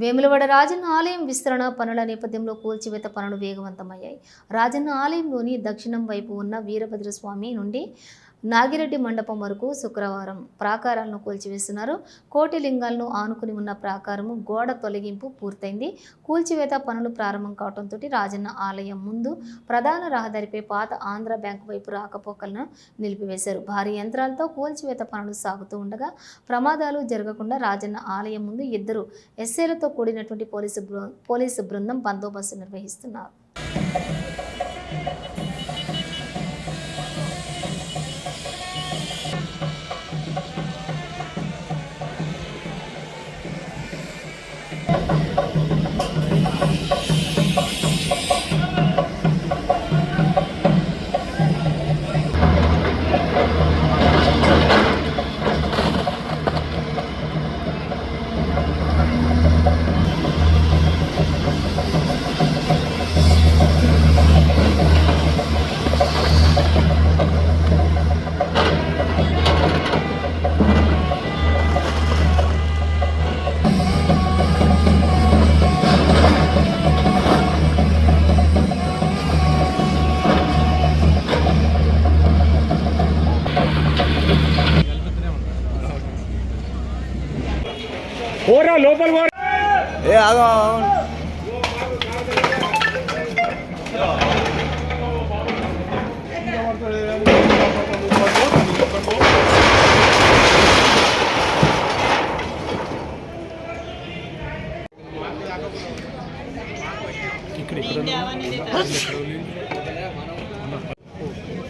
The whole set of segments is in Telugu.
వేములవాడ రాజన్న ఆలయం విస్తరణ పనుల నేపథ్యంలో కూల్చివేత పనులు వేగవంతమయ్యాయి. రాజన్న ఆలయంలోని దక్షిణం వైపు ఉన్న వీరభద్రస్వామి నుండి నాగిరెడ్డి మండపం వరకు శుక్రవారం ప్రాకారాలను కూల్చివేస్తున్నారు. కోటి లింగాలను ఆనుకుని ఉన్న ప్రాకారము గోడ తొలగింపు పూర్తయింది. కూల్చివేత పనులు ప్రారంభం కావడంతో రాజన్న ఆలయం ముందు ప్రధాన రహదారిపై పాత ఆంధ్ర బ్యాంకు వైపు రాకపోకలను నిలిపివేశారు. భారీ యంత్రాలతో కూల్చివేత పనులు సాగుతూ ఉండగా ప్రమాదాలు జరగకుండా రాజన్న ఆలయం ముందు ఇద్దరు ఎస్ఏలతో కూడినటువంటి పోలీసు బృ- పోలీసు బృందం బందోబస్తు నిర్వహిస్తున్నారు. పోరా లోపల పోరా ఏ ఆగు ఆగు.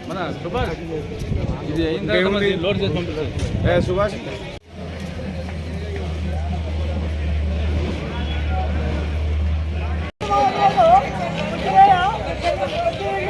మన సుభాష్ ఇది అయిన తర్వాత లోడ్ చేసి పంపిస్తారు ఏ సుభాష్